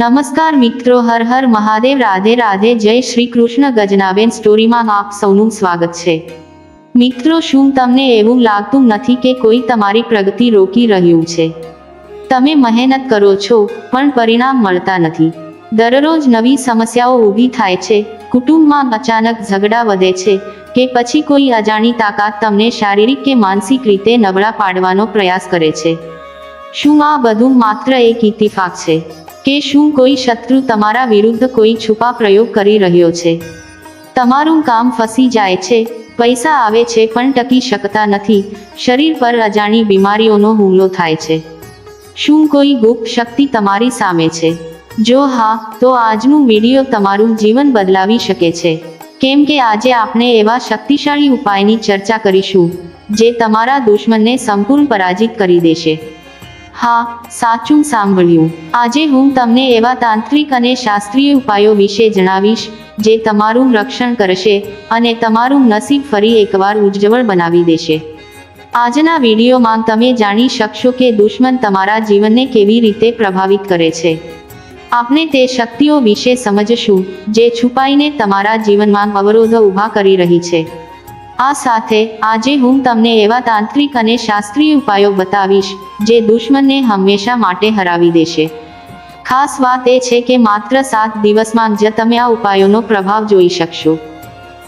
નમસ્કાર મિત્રો, હર હર મહાદેવ, રાધે રાધે, જય શ્રી કૃષ્ણ ગજનાબેન સ્ટોરીમાં આપ સૌનું સ્વાગત છે. મિત્રો, શું તમને એવું લાગતું નથી કે કોઈ તમારી પ્રગતિ રોકી રહ્યું છે? તમે મહેનત કરો છો, પણ પરિણામ મળતા નથી. દરરોજ નવી સમસ્યાઓ ઊભી થાય છે, કુટુંબમાં અચાનક ઝઘડા વધે છે, કે પછી કોઈ અજાણી તાકાત તમને શારીરિક કે માનસિક રીતે નબળા પાડવાનો પ્રયાસ કરે છે. શું આ બધું માત્ર એક ઇતિફાક છે? કે શું કોઈ શત્રુ તમારા વિરુદ્ધ કોઈ છુપા પ્રયોગ કરી રહ્યો છે? તમારું કામ ફસી જાય છે, પૈસા આવે છે, પણ ટકી શકતા નથી. શરીર પર અજાણી બીમારીઓનો હુમલો થાય છે. શું કોઈ ગુપ્ત શક્તિ તમારી સામે છે? જો હા, તો આજનું વીડિયો તમારું જીવન બદલાવી શકે છે. કેમ કે આજે આપણે એવા શક્તિશાળી ઉપાયની ચર્ચા કરીશું, જે તમારા દુશ્મનને સંપૂર્ણ પરાજિત કરી દેશે. હા, સાચું સાંભળ્યું. આજે હું તમને એવા તાંત્રિક અને શાસ્ત્રીય ઉપાયો વિશે જણાવીશ, જે તમારું રક્ષણ કરશે અને તમારું નસીબ ફરી એકવાર ઉજ્જવળ બનાવી દેશે. આજના વિડીયોમાં તમે જાણી શકશો કે દુશ્મન તમારા જીવનને કેવી રીતે પ્રભાવિત કરે છે. આપણે તે શક્તિઓ વિશે સમજશું, જે છુપાઈને તમારા જીવનમાં અવરોધો ઊભા કરી રહી છે. આ સાથે આજે હું તમને એવા તાંત્રિક અને શાસ્ત્રીય ઉપાયો બતાવીશ, જે દુશ્મનને હંમેશા માટે હરાવી દેશે. ખાસ વાત એ છે કે માત્ર સાત દિવસમાં જ તમે આ ઉપાયોનો પ્રભાવ જોઈ શકશો.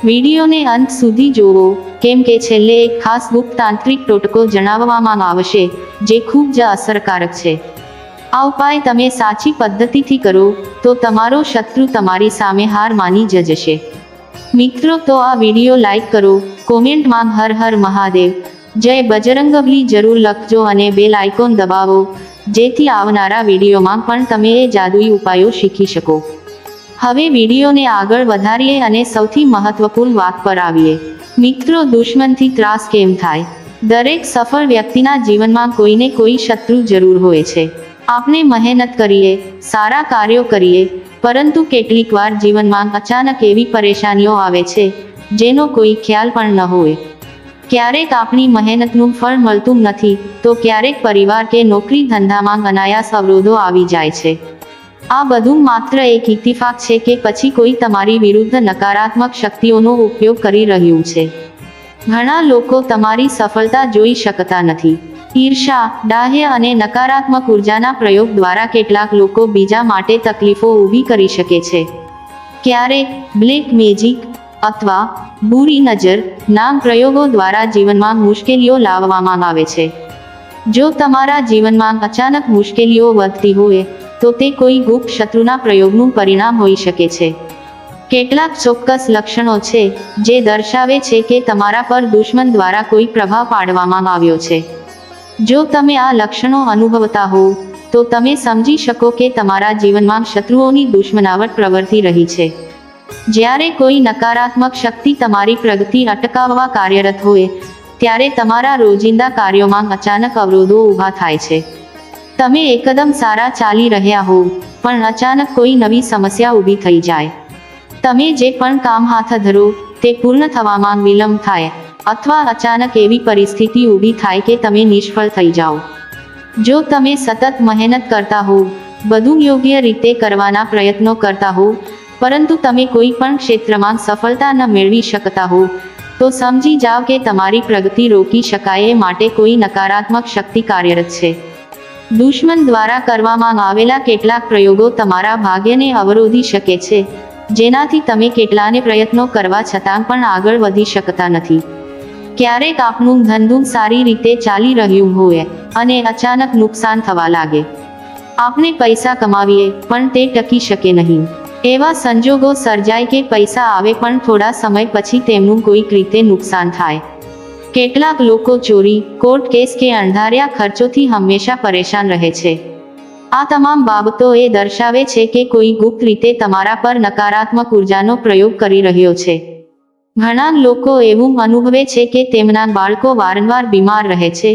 વિડીયોને અંત સુધી જોવો કેમ કે છેલ્લે એક ખાસ ગુપ્ત તાંત્રિક ટોટકો જણાવવામાં આવશે, જે ખૂબ જ અસરકારક છે. આ ઉપાય તમે સાચી પદ્ધતિથી કરો, તો તમારો શત્રુ તમારી સામે હાર માની જ જશે. મિત્રો, તો આ વીડિયો લાઇક કરો, કોમેન્ટમાં હર હર મહાદેવ. જય બજરંગબલી જરૂર લખજો અને બેલ આઇકોન દબાવો, જેથી આવનારા વિડીયોમાં પણ તમે એ જાદુઈ ઉપાયો શીખી શકો. હવે વિડીયોને આગળ વધારીએ અને સૌથી મહત્વપૂર્ણ વાત પર આવીએ. મિત્રો, દુશ્મનથી ત્રાસ કેમ થાય? દરેક સફળ વ્યક્તિના જીવનમાં કોઈને કોઈ શત્રુ જરૂર હોય છે. આપણે મહેનત કરીએ, સારા કાર્યો કરીએ પરંતુ કેટલીક વાર જીવનમાં અચાનક એવી પરેશાનીઓ આવે છે, જેનો કોઈ ખ્યાલ પણ ન હોય. ક્યારેક આપણી મહેનતનું ફળ મળતું નથી, તો ક્યારેક પરિવાર કે નોકરી ધંધામાં અનાયાસ અવરોધો આવી જાય છે. આ બધું માત્ર એક ઇતિફાક છે કે પછી કોઈ તમારી વિરુદ્ધ નકારાત્મક શક્તિઓનો ઉપયોગ કરી રહ્યું છે. ઘણા લોકો તમારી સફળતા જોઈ શકતા નથી. ઈર્ષા, ડાહ્ય અને નકારાત્મક ઉર્જાના પ્રયોગ દ્વારા કેટલાક લોકો બીજા માટે તકલીફો ઊભી કરી શકે છે. ક્યારેક બ્લેક મેજિક અથવા બુરી નજર નામ પ્રયોગો દ્વારા જીવનમાં મુશ્કેલીઓ લાવવામાં આવે છે. જો તમારા જીવનમાં અચાનક મુશ્કેલીઓ વધતી હોય, તો તે કોઈ ગુપ્ત શત્રુના પ્રયોગનું પરિણામ હોઈ શકે છે. કેટલાક ચોક્કસ લક્ષણો છે જે દર્શાવે છે કે તમારા પર દુશ્મન દ્વારા કોઈ પ્રભાવ પાડવામાં આવ્યો છે. જો તમે આ લક્ષણો અનુભવતા હો, તો તમે સમજી શકો કે તમારા જીવનમાં શત્રુઓની દુશ્મનાવટ પ્રવર્તી રહી છે. જ્યારે કોઈ નકારાત્મક શક્તિ તમારી પ્રગતિ અટકાવવા કાર્યરત હોય, ત્યારે તમારા રોજિંદા કાર્યોમાં અચાનક અવરોધો ઊભા થાય છે. તમે એકદમ સારા ચાલી રહ્યા હો, પણ અચાનક કોઈ નવી સમસ્યા ઊભી થઈ જાય. તમે જે પણ કામ હાથ ધરો, તે પૂર્ણ થવામાં વિલંબ થાય. અથવા અચાનક એવી પરિસ્થિતિ ઊભી થાય કે તમે નિષ્ફળ થઈ જાઓ. જો તમે સતત મહેનત કરતા હો બધું યોગ્ય રીતે કરવાના પ્રયત્નો કરતા હો પરંતુ તમે કોઈ પણ ક્ષેત્રમાં સફળતા ન મેળવી શકતા હો તો સમજી જાઓ કે તમારી પ્રગતિ રોકી શકાય એ માટે કોઈ નકારાત્મક શક્તિ કાર્યરત છે. દુશ્મન દ્વારા કરવામાં આવેલા કેટલાક પ્રયોગો તમારા ભાગ્યને અવરોધી શકે છે, જેનાથી તમે કેટલાને પ્રયત્નો કરવા છતાં પણ આગળ વધી શકતા નથી. ક્યારેક આપનું ધંધું સારી રીતે ચાલી રહ્યું હોય અને અચાનક નુકસાન થવા લાગે. આપણે પૈસા કમાવીએ પણ તે ટકી શકે નહીં. એવા સંજોગો સર્જાય કે પૈસા આવે પણ થોડા સમય પછી તેમનું કોઈક રીતે નુકસાન થાય. કેટલાક લોકો ચોરી, કોર્ટ કેસ કે અણધાર્યા ખર્ચોથી હંમેશા પરેશાન રહે છે. આ તમામ બાબતો એ દર્શાવે છે કે કોઈ ગુપ્ત રીતે તમારા પર નકારાત્મક ઉર્જાનો પ્રયોગ કરી રહ્યો છે. ઘણા લોકો એવું અનુભવે છે કે તેમના બાળકો વારંવાર બીમાર રહે છે.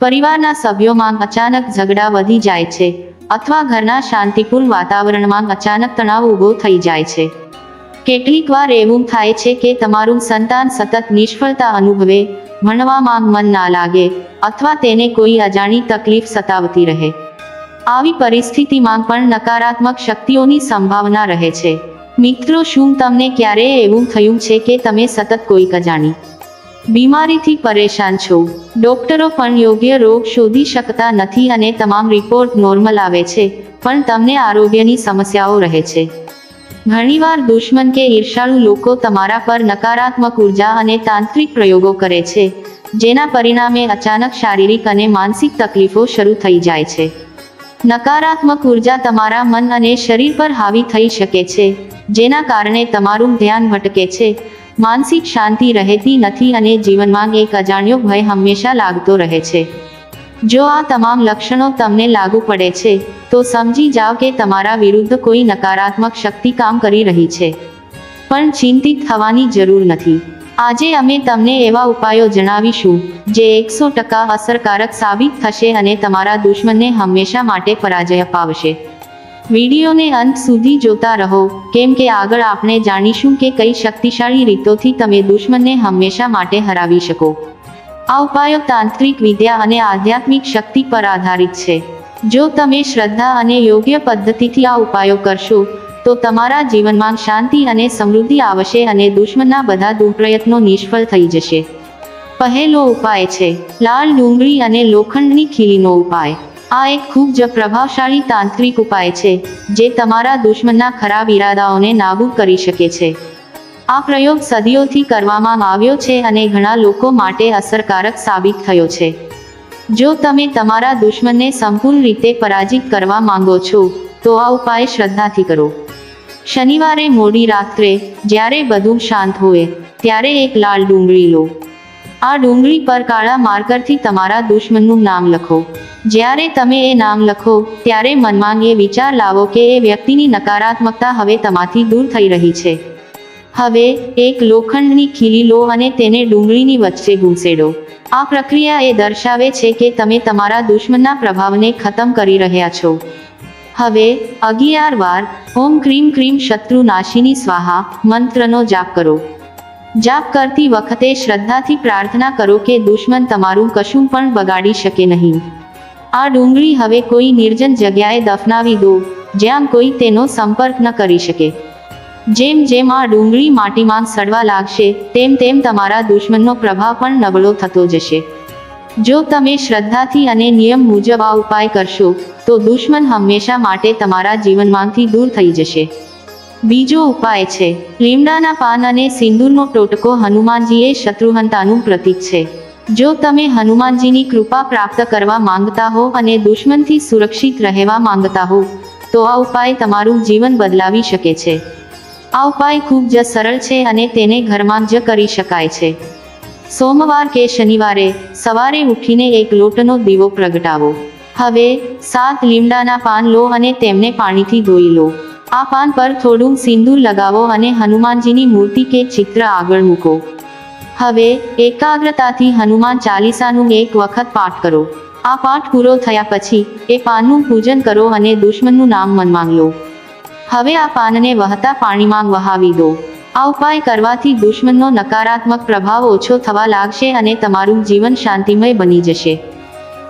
પરિવારના સભ્યોમાં અચાનક ઝઘડા વધી જાય છે અથવા ઘરના શાંતિપૂર્ણ વાતાવરણમાં અચાનક તણાવ ઊભો થઈ જાય છે. કેટલીક વાર એવું થાય છે કે તમારું સંતાન સતત નિષ્ફળતા અનુભવે, ભણવામાં મન ના લાગે અથવા તેને કોઈ અજાણી તકલીફ સતાવતી રહે. આવી પરિસ્થિતિમાં પણ નકારાત્મક શક્તિઓની સંભાવના રહે છે. મિત્રો, શું તમને ક્યારેય એવું થયું છે કે તમે સતત કોઈક અજાણી બીમારીથી પરેશાન છો? ડોક્ટરો પણ યોગ્ય રોગ શોધી શકતા નથી અને તમામ રિપોર્ટ નોર્મલ આવે છે, પણ તમને આરોગ્યની સમસ્યાઓ રહે છે. ઘણીવાર દુશ્મન કે ઈર્ષાળુ લોકો તમારા પર નકારાત્મક ઊર્જા અને તાંત્રિક પ્રયોગો કરે છે, જેના પરિણામે અચાનક શારીરિક અને માનસિક તકલીફો શરૂ થઈ જાય છે. નકારાત્મક ઊર્જા તમારા મન અને શરીર પર હાવી થઈ શકે છે, જેના કારણે તમારું ધ્યાન ભટકે છે. માનસિક શાંતિ રહેતી નથી અને જીવનમાં એક અજાણ્યો ભય હંમેશા લાગતો રહે છે. જો આ તમામ લક્ષણો તમને લાગુ પડે છે, તો સમજી જાઓ કે તમારા વિરુદ્ધ કોઈ નકારાત્મક શક્તિ કામ કરી રહી છે. પણ ચિંતિત થવાની જરૂર નથી. આજે અમે તમને એવા ઉપાયો જણાવીશું, જે એકસો ટકા અસરકારક સાબિત થશે અને તમારા દુશ્મનને હંમેશા માટે પરાજય અપાવશે. વિડીયોને અંત સુધી જોતા રહો, કેમ કે આગળ આપણે જાણીશું કે કઈ શક્તિશાળી રીતોથી તમે દુશ્મનને હંમેશા માટે હરાવી શકો. આ ઉપાયો તાંત્રિક વિદ્યા અને આધ્યાત્મિક શક્તિ પર આધારિત છે. જો તમે શ્રદ્ધા અને યોગ્ય પદ્ધતિથી આ ઉપાયો કરશો તો તમારા જીવનમાં શાંતિ અને સમૃદ્ધિ આવશે અને દુશ્મનના બધા દુઃપ્રયત્નો નિષ્ફળ થઈ જશે. પહેલો ઉપાય છે, લાલ ડુંગળી અને લોખંડની ખીલીનો ઉપાય. આ એક ખૂબ જ પ્રભાવશાળી તાંત્રિક ઉપાય છે, જે તમારા દુશ્મનના ખરાબ ઈરાદાઓને નાબૂદ કરી શકે છે. આ પ્રયોગ સદીઓથી કરવામાં આવ્યો છે અને ઘણા લોકો માટે અસરકારક સાબિત થયો છે. જો તમે તમારા દુશ્મનને સંપૂર્ણ રીતે પરાજિત કરવા માંગો છો, તો આ ઉપાય શ્રદ્ધાથી કરો. શનિવારે મોડી રાત્રે જ્યારે બધું શાંત હોય, ત્યારે એક લાલ ડુંગળી લો. આ ડુંગળી પર કાળા માર્કરથી તમારા દુશ્મનનું નામ લખો. જ્યારે તમે એ નામ લખો, ત્યારે મનમાં એ વિચાર લાવો કે એ વ્યક્તિની નકારાત્મકતા હવે તમાથી દૂર થઈ રહી છે. હવે, એક લોખંડની ખીલી લો અને તેને ડુંગળીની વચ્ચે ઘૂંસેડો. આ પ્રક્રિયા એ દર્શાવે છે કે તમે તમારા દુશ્મનના પ્રભાવને ખતમ કરી રહ્યા છો. હવે, અગિયાર વાર, ઓમ ક્રીમ ક્રીમ શત્રુ નાશીની સ્વાહા, મંત્રનો જાપ કરો. જાપ કરતી વખતે શ્રદ્ધાથી પ્રાર્થના કરો કે દુશ્મન તમારું કશું પણ બગાડી શકે નહીં. આ ડુંગળી હવે કોઈ નિર્જન જગ્યાએ દફનાવી દો, જ્યાં કોઈ તેનો સંપર્ક ન કરી શકે. જેમ જેમ આ ડુંગળી માટીમાં સડવા લાગશે, તેમ તેમ તમારા દુશ્મનનો પ્રભાવ પણ નબળો થતો જશે. જો તમે શ્રદ્ધાથી અને નિયમ મુજબ આ ઉપાય કરશો, તો દુશ્મન હંમેશા માટે તમારા જીવનમાંથી દૂર થઈ જશે. બીજો ઉપાય છે, લીમડાના પાન અને સિંદૂરનો ટોટકો હનુમાનજીએ શત્રુહંતાનું પ્રતીક છે. જો તમે હનુમાનજીની કૃપા પ્રાપ્ત કરવા માંગતા હો અને દુશ્મનથી સુરક્ષિત રહેવા માંગતા હો, તો આ ઉપાય તમારું જીવન બદલાવી શકે છે. આ ઉપાય ખૂબ જ સરળ છે અને તેને ઘરમાં જ કરી શકાય છે. સોમવાર કે શનિવારે સવારે ઉઠીને એક લોટનો દીવો પ્રગટાવો. હવે સાત લીમડાના પાન લો અને તેમને પાણીથી ધોઈ લો. આ પાન પર થોડું સિંદૂર લગાવો અને હનુમાનજીની મૂર્તિ કે ચિત્ર આગળ મૂકો. હવે એકાગ્રતાથી હનુમાન ચાલીસાનું એક વખત પાઠ કરો. આ પાઠ પૂરો થયા પછી એ પાનનું પૂજન કરો અને દુશ્મનનું નામ મનમાં લો. હવે આ પાનને વહતા પાણીમાં વહાવી દો. આ ઉપાય કરવાથી દુશ્મનનો નકારાત્મક પ્રભાવ ઓછો થવા લાગશે અને તમારું જીવન શાંતિમય બની જશે.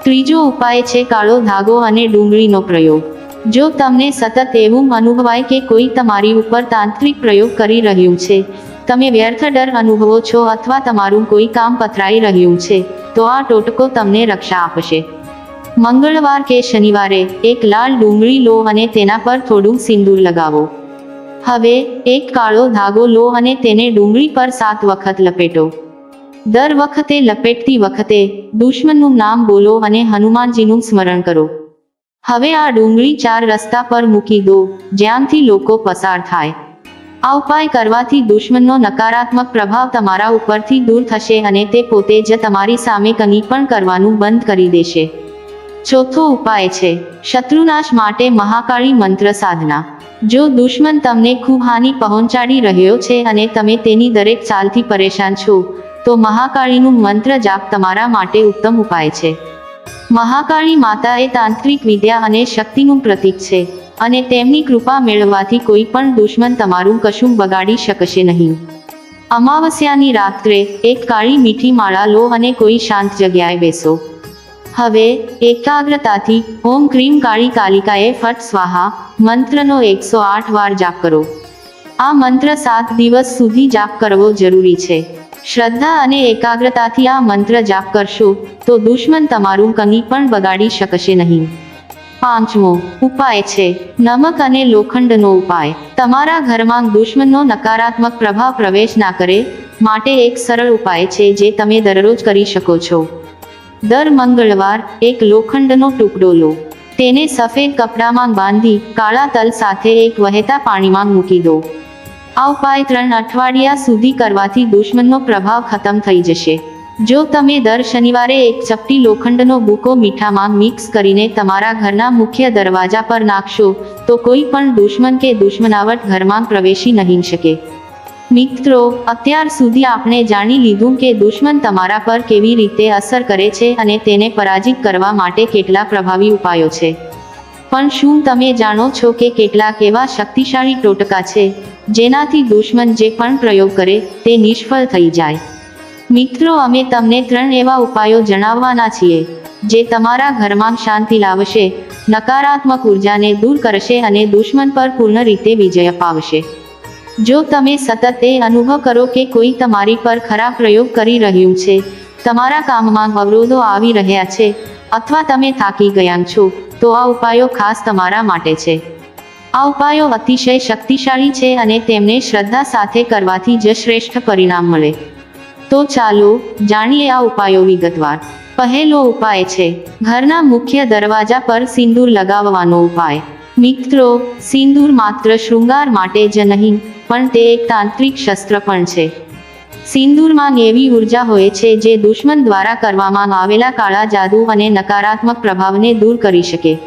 ત્રીજો ઉપાય છે કાળો ધાગો અને ડુંગળીનો પ્રયોગ. જો તમને સતત એવું અનુભવાય કે કોઈ તમારી ઉપર તાંત્રિક પ્રયોગ કરી રહ્યું છે, તમે વ્યર્થ ડર અનુભવો છો અથવા તમારું કોઈ કામ પથરાઈ રહ્યું છે, તો આ ટોટકો તમને રક્ષા આપશે. મંગળવાર કે શનિવારે એક લાલ ડુંગળી લો અને તેના પર થોડું સિંદૂર લગાવો. હવે, એક કાળો ધાગો લો અને તેને ડુંગળી પર સાત વખત લપેટો. દર વખતે લપેટતી વખતે દુશ્મનનું નામ બોલો અને હનુમાનજીનું સ્મરણ કરો. હવે આ ડુંગળી ચાર રસ્તા પર મૂકી દો, જ્યાંથી લોકો પસાર થાય. આ ઉપાય કરવાથી દુશ્મનનો નકારાત્મક પ્રભાવ તમારા ઉપરથી દૂર થશે અને તે પોતે જ તમારી સામે કંઈ પણ કરવાનું બંધ કરી દેશે. ચોથો ઉપાય છે, શત્રુનાશ માટે મહાકાળી મંત્ર સાધના. જો દુશ્મન તમને ખૂબ હાનિ પહોંચાડી રહ્યો છે અને તમે તેની દરેક ચાલથી પરેશાન છો, તો મહાકાળીનું મંત્ર જાપ તમારા માટે ઉત્તમ ઉપાય છે. મહાકાળી માતા એ તાંત્રિક વિદ્યા અને શક્તિનું પ્રતીક છે અને તેમની કૃપા મેળવવાથી કોઈ પણ દુશ્મન તમારું કશું બગાડી શકશે નહીં. અમાવસ્યાની રાત્રે એક કાળી મીઠી માળા લો અને કોઈ શાંત જગ્યાએ બેસો. હવે, એકાગ્રતાથી ઓમ ક્રીમ કાળી કાલિકાએ ફટ સ્વાહા, મંત્રનો એકસો આઠ વાર જાપ કરો. આ મંત્ર સાત દિવસ સુધી જાપ કરવો જરૂરી છે. શ્રદ્ધા અને એકાગ્રતાથી આ મંત્ર જાપ કરશો, તો દુશ્મન તમારું કંઈ પણ બગાડી શકશે નહીં. પાંચમો, ઉપાય છે. નમક અને લોખંડનો ઉપાય. તમારા ઘરમાં દુશ્મનનો નકારાત્મક પ્રભાવ પ્રવેશ ના કરે, માટે એક સરળ ઉપાય છે જે તમે દરરોજ કરી શકો છો. દર મંગળવાર એક લોખંડનો ટુકડો લો. તેને સફેદ કપડામાં બાંધી કાળા તલ સાથે એક વહેતા પાણીમાં મૂકી દો. આ ઉપાય ત્રણ અઠવાડિયા સુધી કરવાથી દુશ્મનનો પ્રભાવ ખતમ થઈ જશે. જો તમે દર શનિવારે એક ચપટી લોખંડનો બૂકો મીઠામાં મિક્સ કરીને તમારા ઘરના મુખ્ય દરવાજા પર નાખશો, તો કોઈ પણ દુશ્મન કે દુશ્મનાવટ ઘરમાં પ્રવેશી નહીં શકે. મિત્રો, અત્યાર સુધી આપણે જાણી લીધું કે દુશ્મન તમારા પર કેવી રીતે અસર કરે છે અને તેને પરાજિત કરવા માટે કેટલા પ્રભાવી ઉપાયો છે. પણ શું તમે જાણો છો કે કેટલાક એવા શક્તિશાળી ટોટકા છે, જેનાથી દુશ્મન જે પણ પ્રયોગ કરે તે નિષ્ફળ થઈ જાય. મિત્રો, અમે તમને ત્રણ એવા ઉપાયો જણાવવાના છીએ, જે તમારા ઘરમાં શાંતિ લાવશે, નકારાત્મક ઉર્જાને દૂર કરશે અને દુશ્મન પર પૂર્ણ રીતે વિજય અપાવશે. જો તમે સતત એ અનુભવ કરો કે કોઈ તમારી પર ખરાબ પ્રયોગ કરી રહ્યું છે, તમારા કામમાં અવરોધો આવી રહ્યા છે, અથવા તમે થાકી ગયા છો, તો આ ઉપાયો ખાસ તમારા માટે છે. આ ઉપાયો અતિશય શક્તિશાળી છે અને તેમને શ્રદ્ધા સાથે કરવાથી જ શ્રેષ્ઠ પરિણામ મળે. તો ચાલો જાણીએ આ ઉપાયો વિગતવાર. પહેલો ઉપાય છે, ઘરના મુખ્ય દરવાજા પર સિંદૂર લગાવવાનો ઉપાય. મિત્રો, સિંદૂર માત્ર શૃંગાર માટે જ નહીં, પણ તે એક તાંત્રિક શસ્ત્ર પણ છે. સિંદૂરમાં એવી ઊર્જા હોય છે જે દુશ્મન દ્વારા કરવામાં આવેલા કાળા જાદુ અને નકારાત્મક પ્રભાવને દૂર કરી શકે.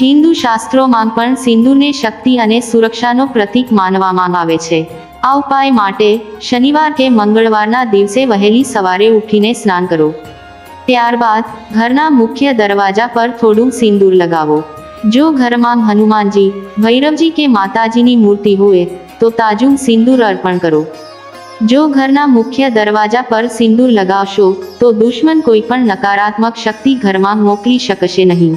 હિન્દુ શાસ્ત્રોમાં પણ સિંદૂરને શક્તિ અને સુરક્ષાનો પ્રતીક માનવામાં આવે છે. આ ઉપાય માટે શનિવાર કે મંગળવારના દિવસે વહેલી સવારે ઉઠીને સ્નાન કરો. ત્યારબાદ, ઘરના મુખ્ય દરવાજા પર થોડું સિંદૂર લગાવો. જો ઘરમાં હનુમાનજી, ભૈરવજી કે માતાજીની મૂર્તિ હોય, તો તાજું સિંદૂર અર્પણ કરો. જો ઘરના મુખ્ય દરવાજા પર સિંદૂર લગાવશો, તો દુશ્મન કોઈ પણ નકારાત્મક શક્તિ ઘરમાં મોકલી શકશે નહીં.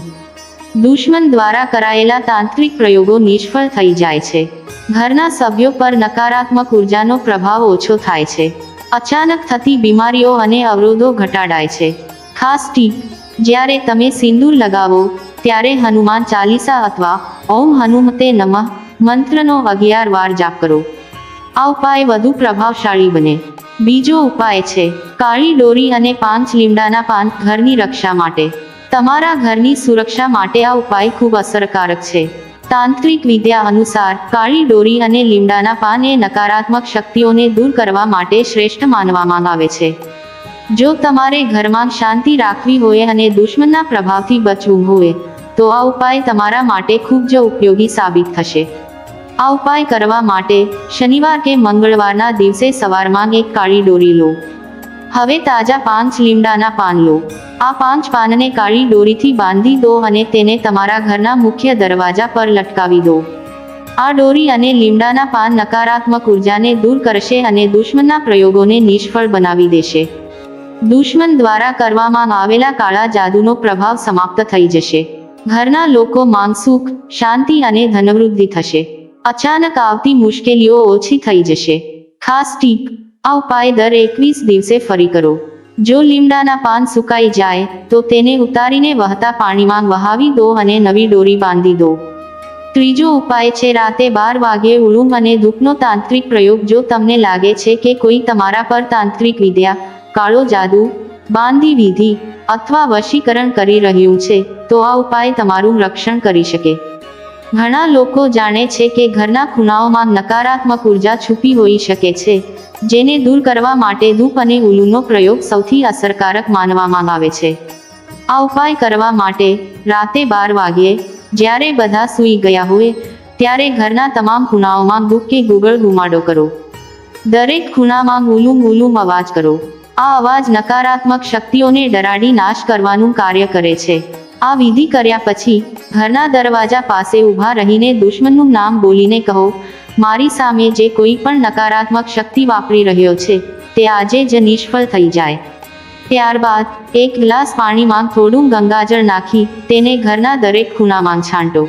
દુશ્મન દ્વારા કરાયેલા તાંત્રિક પ્રયોગો નિષ્ફળ થઈ જાય છે. ઘરના સભ્યો પર નકારાત્મક ઉર્જાનો પ્રભાવ ઓછો થાય છે. અચાનક થતી બીમારીઓ અને અવરોધો ઘટાડાય છે. ખાસ ટીપ, જ્યારે તમે સિંદૂર લગાવો ત્યારે હનુમાન ચાલીસા અથવા ઓમ હનુમતે નમઃ મંત્રનો અગિયાર વાર જાપ કરો. આ ઉપાય વધુ પ્રભાવશાળી બને. બીજો ઉપાય છે, કાળી ડોરી અને પાંચ લીમડાના પાન ઘરની રક્ષા માટે. તમારા ઘરની સુરક્ષા માટે આ ઉપાય ખૂબ અસરકારક છે. તાંત્રિક વિદ્યા અનુસાર કાળી ડોરી અને લીમડાના પાન એ નકારાત્મક શક્તિઓને દૂર કરવા માટે શ્રેષ્ઠ માનવામાં આવે છે. જો તમારે ઘરમાં શાંતિ રાખવી હોય અને દુશ્મનના પ્રભાવથી બચવું હોય તો આ ઉપાય તમારા માટે ખૂબ જ ઉપયોગી સાબિત થશે. આ ઉપાય કરવા માટે શનિવાર કે મંગળવારના દિવસે સવારમાં એક કાળી દોરી લો. હવે તાજા પાંચ લીમડાના પાન લો. આ પાંચ પાનને કાળી દોરીથી બાંધી દો અને તેને તમારા ઘરના મુખ્ય દરવાજા પર લટકાવી દો. આ દોરી અને લીમડાના પાન નકારાત્મક ઉર્જાને દૂર કરશે અને દુશ્મનના પ્રયોગોને નિષ્ફળ બનાવી દેશે. દુશ્મન દ્વારા કરવામાં આવેલા કાળા જાદુનો પ્રભાવ સમાપ્ત થઈ જશે. ઘરના લોકો માનસુખ સુખ, શાંતિ અને ધનવૃદ્ધિ થશે. અચાનક આવતી મુશ્કેલીઓ ઓછી થઈ જશે. ખાસ ટીપ, આ ઉપાય દર એકવીસ દિવસે ફરી કરો. જો લીમડાના પાન સુકાઈ જાય, તો તેને ઉતારીને વહતા પાણીમાં વહાવી દો અને નવી દોરી બાંધી દો. ત્રીજો ઉપાય છે રાતે બાર વાગ્યે ઉળુમ અને ધૂપનો તાંત્રિક પ્રયોગ જો તમને લાગે છે કે કોઈ તમારા પર તાંત્રિક વિદ્યા, કાળો જાદુ, બાંધી વિધિ અથવા વશીકરણ કરી રહ્યું છે, તો આ ઉપાય તમારું રક્ષણ કરી શકે. ઘણા લોકો જાણે છે કે ઘરના ખૂણાઓમાં નકારાત્મક ઊર્જા છુપી હોઈ શકે છે, જેને દૂર કરવા માટે ધૂપ અને ઉલુનો પ્રયોગ સૌથી અસરકારક માનવામાં આવે છે. આ ઉપાય કરવા માટે રાતે બાર વાગ્યે, જ્યારે બધા સૂઈ ગયા હોય, ત્યારે ઘરના તમામ ખૂણાઓમાં ધૂપ કે ગુગળ ગુમાડો કરો. દરેક ખૂણામાં ગુલુમ ગુલુમ અવાજ કરો. આ અવાજ નકારાત્મક શક્તિઓને ડરાડી નાશ કરવાનું કાર્ય કરે છે. આ વિધિ કર્યા પછી ઘરના દરવાજા પાસે ઊભા રહીને દુશ્મનનું નામ બોલીને કહો, મારી સામે જે કોઈ પણ નકારાત્મક શક્તિ વાપરી રહ્યો છે, તે આજે જ નિષ્ફળ થઈ જાય. ત્યારબાદ એક ગ્લાસ પાણીમાં થોડું ગંગાજળ નાખી તેને ઘરના દરેક ખૂણામાં છાંટો.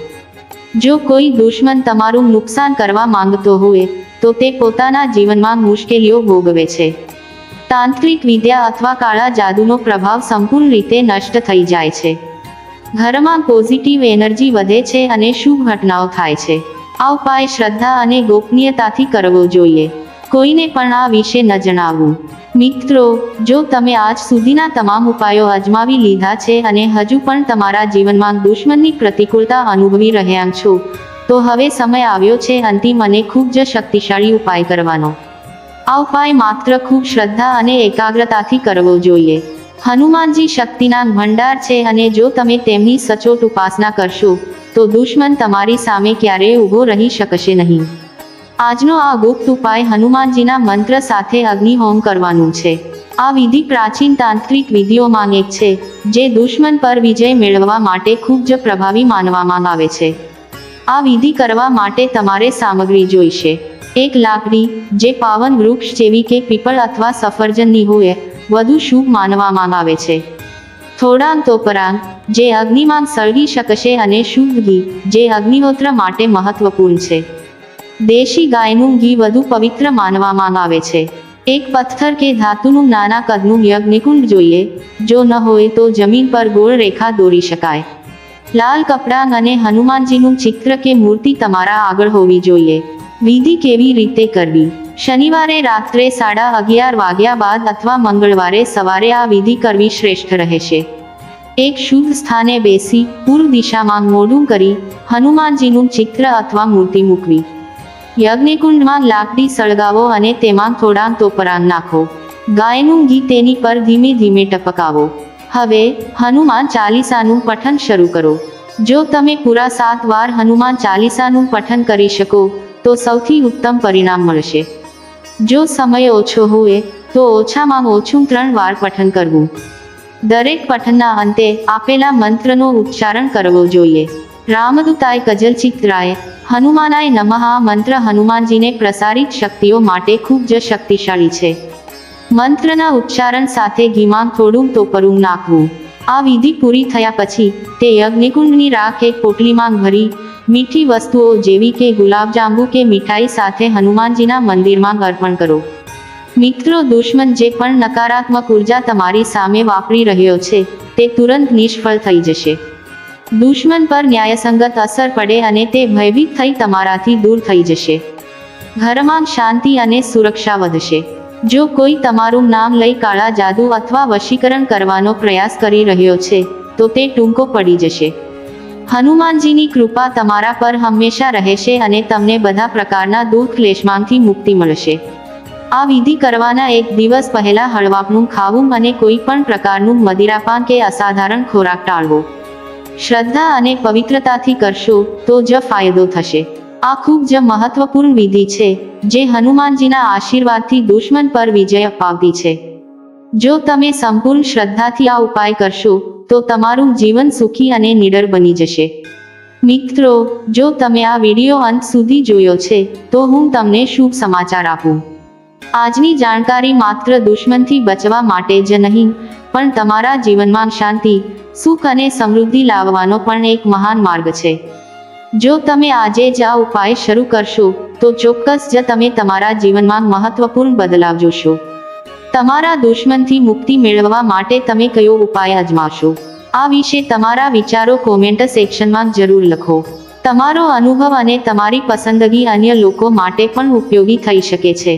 જો કોઈ દુશ્મન તમારું નુકસાન કરવા માંગતો હોય, તો તે પોતાના જીવનમાં મુશ્કેલીઓ ભોગવે છે. તાંત્રિક વિદ્યા અથવા કાળા જાદુનો પ્રભાવ સંપૂર્ણ રીતે નષ્ટ થઈ જાય છે. ઘરમાં પોઝિટિવ એનર્જી વધે છે અને શુભ ઘટનાઓ થાય છે. આ ઉપાય શ્રદ્ધા અને ગોપનીયતાથી કરવો જોઈએ. કોઈને પણ આ વિશે ન જણાવવું. મિત્રો, જો તમે આજ સુધીના તમામ ઉપાયો અજમાવી લીધા છે અને હજુ પણ તમારા જીવનમાં દુશ્મનની પ્રતિકૂળતા અનુભવી રહ્યા છો, તો હવે સમય આવ્યો છે અંતિમ અને ખૂબ જ શક્તિશાળી ઉપાય કરવાનો. આ ઉપાય માત્ર ખૂબ શ્રદ્ધા અને એકાગ્રતાથી કરવો જોઈએ. હનુમાનજી શક્તિના ભંડાર છે અને જો તમે તેમની સચોટ ઉપાસના કરશો, તો દુશ્મન તમારી સામે ક્યારેય ઊભો રહી શકશે નહીં. આજનો આ ગુપ્ત ઉપાય હનુમાનજીના મંત્ર સાથે અગ્નિહોમ કરવાનું છે. આ વિધિ પ્રાચીન તાંત્રિક વિધિઓમાં એક છે, જે દુશ્મન પર વિજય મેળવવા માટે ખૂબ જ પ્રભાવી માનવામાં આવે છે. આ વિધિ કરવા માટે તમારે સામગ્રી જોઈશે. એક લાકડી, જે પાવન વૃક્ષ જેવી કે પીપળ અથવા સફરજનની હોય, વધુ શુભ માનવામાં આવે છે. થોડાંત ઉપરાંત જે અગ્નિમાં સળગી શકશે અને શુભ ઘી, જે અગ્નિહોત્ર માટે મહત્વપૂર્ણ છે. દેશી ગાયનું ઘી વધુ પવિત્ર માનવામાં આવે છે. એક પથ્થર કે ધાતુનું નાના કદનું યજ્ઞકુંડ જોઈએ, જો ન હોય તો જમીન પર ગોળ રેખા દોરી શકાય. લાલ કપડાં અને હનુમાનજીનું ચિત્ર કે મૂર્તિ તમારા આગળ હોવી જોઈએ. વિધિ કેવી રીતે કરવી? શનિવારે રાત્રે સાડા અગિયાર વાગ્યા બાદ અથવા મંગળવારે સવારે આ વિધિ કરવી શ્રેષ્ઠ રહેશે. એક શુદ્ધ સ્થાને બેસી પૂર્વ દિશામાં મોઢું કરી, હનુમાનજીનું ચિત્ર અથવા મૂર્તિ મૂકવી. યજ્ઞકુંડમાં લાકડી સળગાવો અને તેમાં થોડા તોપરાન નાખો. ગાયનું ઘી તેની પર ધીમે ધીમે ટપકાવો. હવે, હનુમાન ચાલીસાનું પઠન શરૂ કરો. જો તમે પૂરા સાત વાર હનુમાન ચાલીસાનું પઠન કરી શકો તો સૌથી ઉત્તમ પરિણામ મળશે. જો સમય ઓછો હોય, તો ઓછામાં ઓછું ત્રણ વાર પઠન કરવું. દરેક પઠનના અંતે આપેલા મંત્રનો ઉચ્ચારણ કરવો જોઈએ. રામદૂતાય કજલચિત્રાય, હનુમાનાય નમઃ મંત્ર હનુમાનજીને પ્રસારિત શક્તિઓ માટે ખૂબ જ શક્તિશાળી છે. મંત્રના ઉચ્ચારણ સાથે ઘીમાં થોડું તોપરું નાખવું. આ વિધિ પૂરી થયા પછી, તે યજ્ઞકુંડની રાખ એક પોટલીમાં ભરી મીઠી વસ્તુઓ જેવી કે ગુલાબજાંબુ કે મીઠાઈ સાથે હનુમાનજીના મંદિરમાં અર્પણ કરો. મિત્રો, દુશ્મન જે પણ નકારાત્મક ઊર્જા તમારી સામે વાપરી રહ્યો છે, તે તુરંત નિષ્ફળ થઈ જશે. દુશ્મન પર ન્યાયસંગત અસર પડે અને તે ભયભીત થઈ તમારાથી દૂર થઈ જશે. ઘરમાં શાંતિ અને સુરક્ષા વધશે. જો કોઈ તમારું નામ લઈ કાળા જાદુ અથવા વશીકરણ કરવાનો પ્રયાસ કરી રહ્યો છે, તો તે ટૂંકો પડી જશે. હનુમાનજીની કૃપા તમારા પર હંમેશા રહેશે અને તમને બધા પ્રકારના દુઃખ ક્લેશમાંથી મુક્તિ મળશે. આ વિધિ કરવાના એક દિવસ પહેલા હળવાપનું ખાવું અને કોઈ પણ પ્રકારનું મદિરાપાન કે અસાધારણ ખોરાક ટાળવો. શ્રદ્ધા અને પવિત્રતાથી કરશો તો જ ફાયદો થશે. આ ખૂબ જ મહત્વપૂર્ણ વિધિ છે, જે હનુમાનજીના આશીર્વાદથી દુશ્મન પર વિજય અપાવતી છે. જો તમે સંપૂર્ણ શ્રદ્ધાથી આ ઉપાય કરશો, તો તમારું જીવન સુખી અને નિડર બની જશે. મિત્રો, જો તમે આ વીડિયો અંત સુધી જોયો છે, તો હું તમને શુભ સમાચાર આપું. આજની જાણકારી માત્ર દુશ્મનથી બચવા માટે જ નહીં, પણ તમારા જીવનમાં શાંતિ, સુખ અને સમૃદ્ધિ લાવવાનો પણ એક મહાન માર્ગ છે. જો તમે આજે જ આ ઉપાય શરૂ કરશો, તો ચોક્કસ જ તમે તમારા જીવનમાં મહત્વપૂર્ણ બદલાવ જોશો. તમારા દુશ્મનથી મુક્તિ મેળવવા માટે તમે કયો ઉપાય અજમાશો? આ વિશે તમારા વિચારો કોમેન્ટ સેક્શનમાં જરૂર લખો. તમારો અનુભવ અને તમારી પસંદગી અન્ય લોકો માટે પણ ઉપયોગી થઈ શકે છે.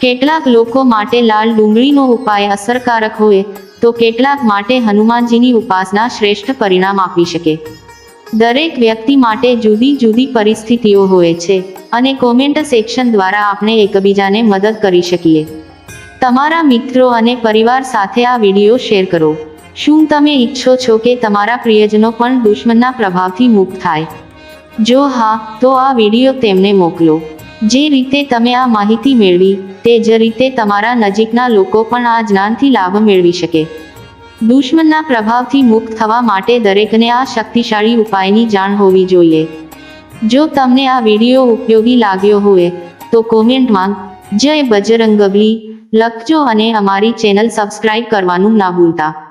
કેટલાક લોકો માટે લાલ ડુંગળીનો ઉપાય અસરકારક હોય, તો કેટલાક માટે હનુમાનજીની ઉપાસના શ્રેષ્ઠ પરિણામ આપી શકે. દરેક વ્યક્તિ માટે જુદી જુદી પરિસ્થિતિઓ હોય છે, અને કોમેન્ટ સેક્શન દ્વારા આપણે એકબીજાને મદદ કરી શકીએ. તમારા મિત્રો અને પરિવાર સાથે આ વીડિયો શેર કરો. શું તમે ઈચ્છો છો કે તમારા પ્રિયજનો પણ દુશ્મનના પ્રભાવથી મુક્ત થાય? જો હા, તો આ વીડિયો તેમને મોકલો. જે રીતે તમે આ માહિતી મેળવી, તે જ રીતે તમારા નજીકના લોકો પણ આ જ્ઞાનથી લાભ મેળવી શકે. દુશ્મનના પ્રભાવથી મુક્ત થવા માટે દરેકને આ શક્તિશાળી ઉપાયની જાણ હોવી જોઈએ. જો તમને આ વીડિયો ઉપયોગી લાગ્યો હોય, તો કોમેન્ટમાં જય બજરંગબલી. લખજો અને અમારી ચેનલ સબસ્ક્રાઇબ કરવાનું ના ભૂલતા.